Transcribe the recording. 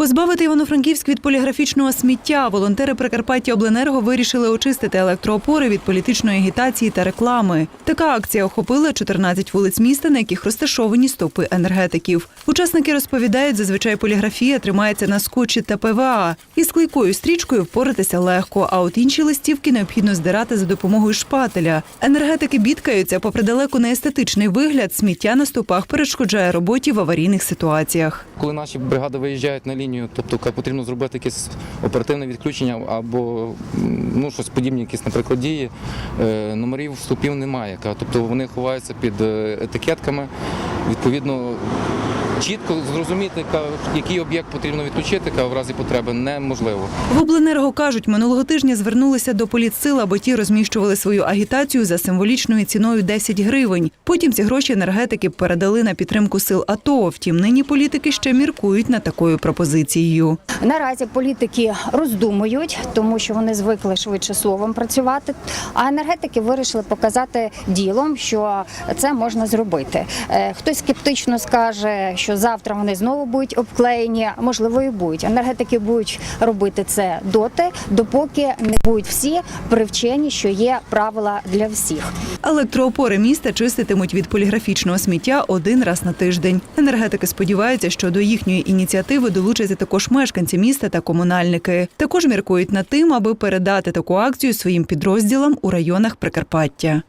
Позбавити Івано-Франківськ від поліграфічного сміття волонтери Прикарпаття Обленерго вирішили очистити електроопори від політичної агітації та реклами. Така акція охопила 14 вулиць міста, на яких розташовані стопи енергетиків. Учасники розповідають, зазвичай поліграфія тримається на скотчі та ПВА. Із клейкою стрічкою впоратися легко, а от інші листівки необхідно здирати за допомогою шпателя. Енергетики бідкаються, попри далеко не естетичний вигляд, сміття на стопах перешкоджає роботі в аварійних ситуаціях. Коли наші бригади виїжджають на лінію, тобто потрібно зробити якесь оперативне відключення або ну, щось подібне, якісь, наприклад, дії, е, номерів вступів немає. Тобто вони ховаються під е, етикетками. Відповідно, чітко зрозуміти, який об'єкт потрібно відключити, ка, в разі потреби неможливо. В Обленерго кажуть, минулого тижня звернулися до політсил, аби ті розміщували свою агітацію за символічною ціною 10 гривень. Потім ці гроші енергетики передали на підтримку сил АТО. Втім, нині політики ще міркують над такою пропозицією. Наразі політики роздумують, тому що вони звикли швидше словом працювати. А енергетики вирішили показати ділом, що це можна зробити. Е, Хтось скептично скаже, що завтра вони знову будуть обклеєні. Можливо, і будуть. Енергетики будуть робити це доти, допоки не будуть всі привчені, що є правила для всіх. Електроопори міста чиститимуть від поліграфічного сміття один раз на тиждень. Енергетики сподіваються, що до їхньої ініціативи долучаться також мешканці міста та комунальники. Також міркують над тим, аби передати таку акцію своїм підрозділам у районах Прикарпаття.